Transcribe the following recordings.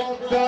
মুক্ত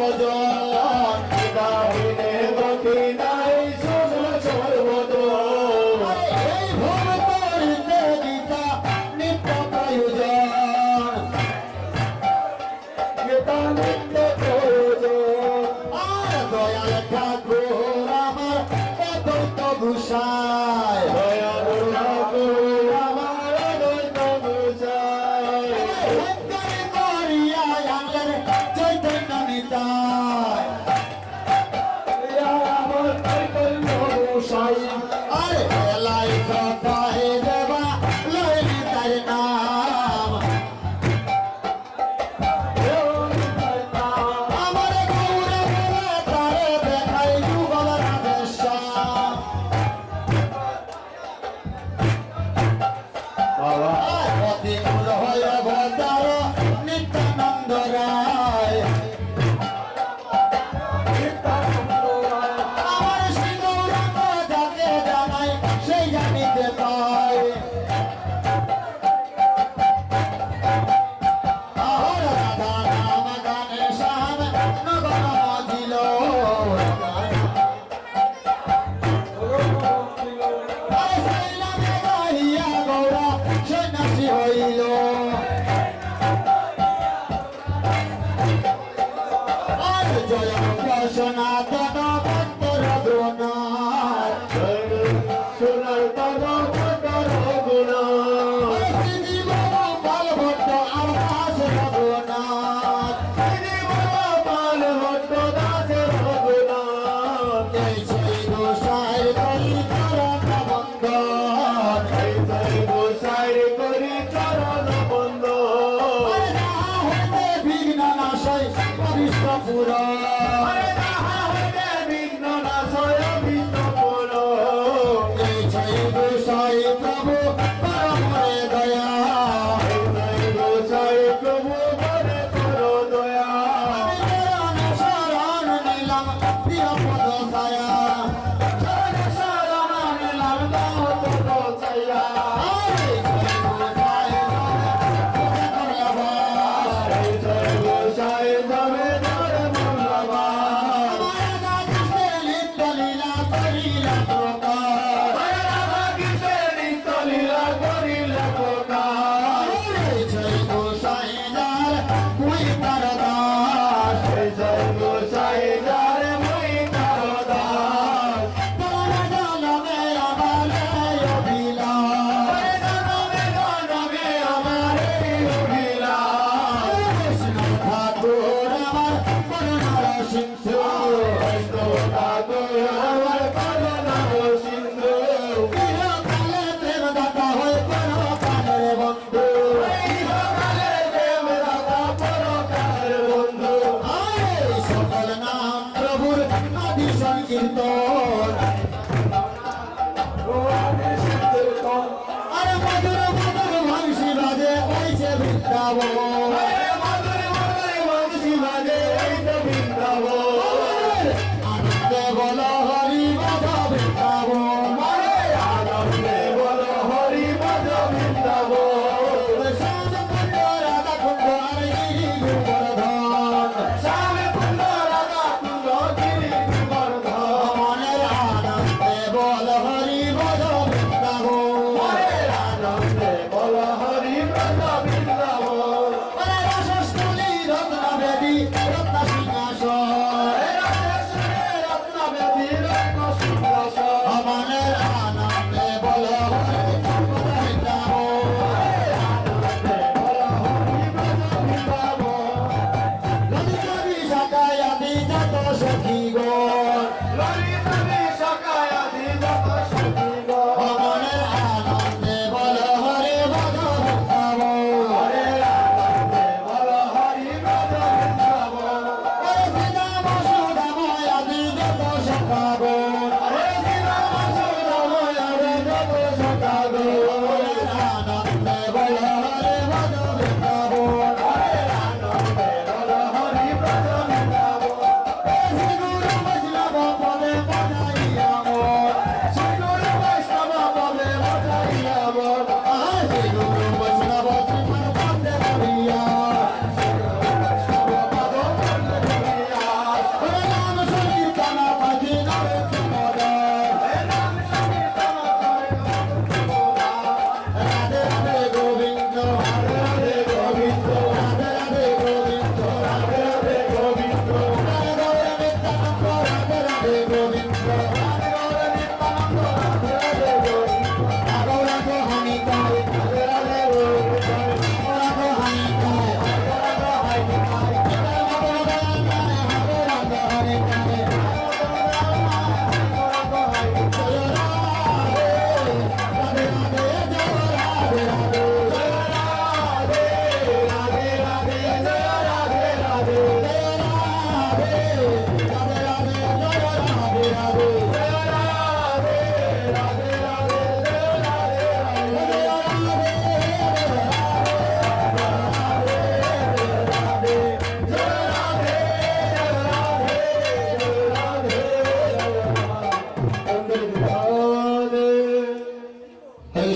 পদ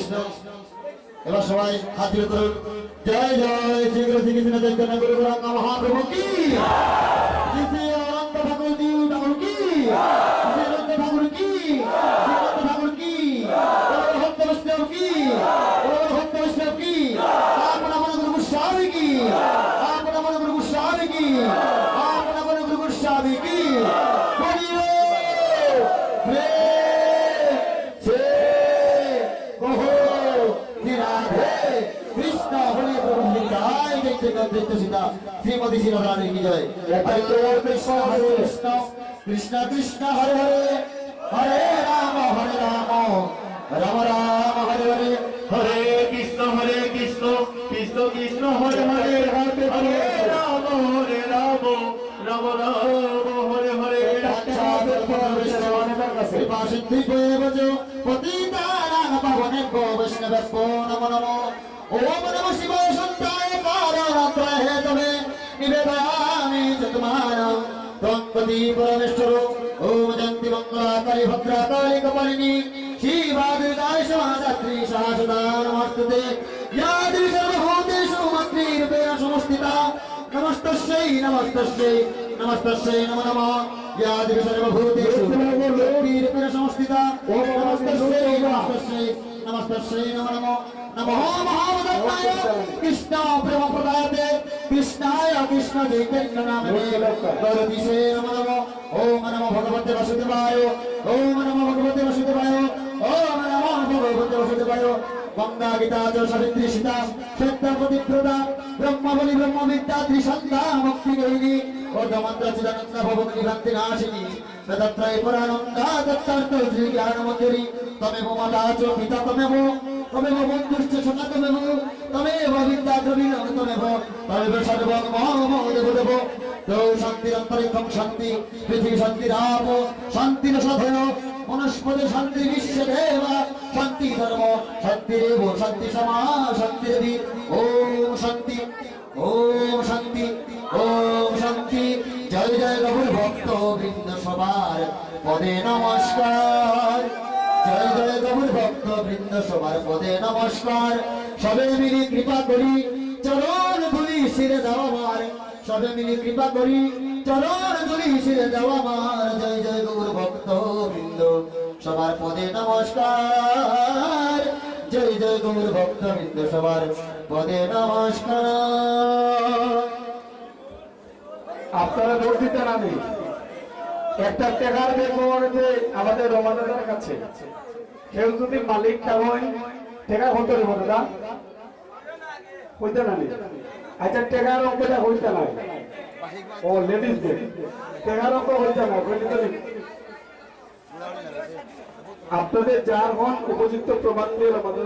বৈষ্ণব এবার সবাই হাত তুলে ধরুন। জয় জয় শ্রীকৃষ্ণ চৈতন্য গুরু মহাপ্রভু কি? সীতা শ্রীমতী শ্রী রাধারানী কি জয়? হরে। কৃষ্ণ কৃষ্ণ কৃষ্ণ হরে হরে হরে রাম হরে রাম। রাম রাম হরে হরে। হরে কৃষ্ণ হরে কৃষ্ণ কৃষ্ণ কৃষ্ণ হরে হরে হরে রাম হরে রাম রাম রাম হরে হরে। কৃপা সিদ্ধি বজ পতিতানাং পাবনেভ্যো বৈষ্ণবেভ্যো নমো নমো। ওম নমঃ শিবায়। पिबेदामि च त्वमानं त्वङ्पति परमेश्वरो ॐ जन्ति मङ्गलाकारि भद्राकारि कपालिनि शिवादृताय समासात्री शासदा नमस्तुते यादृशर्वभूतेषु मन्त्रीरूपेण संस्थिता नमस्तस्यै नमस्तस्यै नमस्तस्यै नमो नमः यादृशर्वभूतेषु मन्त्रीरूपेण संस्थिता नमस्तस्यै नमस्तस्यै नमस्तस्यै नमो नमः नमो महावदत्ताय कृष्ण प्रेमप्रदायते কৃষ্ণায় কৃষ্ণ চৈতন্যনামে গৌরবিষে নম নম। ওম নম ভগবতে বসুদেবায়। ওম নম ভগবতে বসুদেবায়। ওম নম ভগবতে বসুদেবায়। গঙ্গা গীতা চ সাবিত্রী সীতা সত্যা পবিত্রতা ব্রহ্মবলি ব্রহ্মবিদ্যা ত্রিসন্ধ্যা মুক্তি গৌরী ও দমন্ত্র চিদানন্দ ভবনী ভ্রান্তি নাশিনী তত্রয় পুরানন্দা তত্তার্থ শ্রী জ্ঞানমঞ্জুরি তমেব মাতা চ তমেব তমেব বিদ্যা দ্রবীণ তমেব তমেব সর্বং মম দেব। দেব তো শান্তির অন্তরিক্ষম শান্তি, পৃথিবী শান্তি রাম শান্তির সাধন মনস্পতি শান্তি বিশ্ব দেবা। শান্তি ধর্ম, শান্তি দেব, শান্তি সমা শান্তি দেবী। ওম শান্তি ওম শান্তি ওম শান্তি। জয় জয় গৌর ভক্ত বৃন্দ সবার। পদে নমস্কার। জয় জয় গৌর ভক্ত বৃন্দ সবার পদে নমস্কার। সবে মিলি কৃপা করি, চরণ ধুলি শিরে দাও আমার। সবে মিলি কৃপা করি, চরণ ধুলি শিরে দাও আমার। জয় জয় গৌর ভক্ত বৃন্দ সবার পদে নমস্কার। জয় জয় গৌর ভক্ত বৃন্দ সবার পদে নমস্কার। আপনারা ভোট দিতেন আমি। একটা টেকার দেখব যে আমাদের রমাদানের কাছে কেউ যদি মালিক হয়, টেকা হতে হবে না হইতে না আচ্ছা টেকার অঙ্কটা হইতে নাই ও লেডিসদের টেকার অঙ্ক হইতে না আপনাদের যার হন উপযুক্ত প্রমাণ দিয়ে আমাদের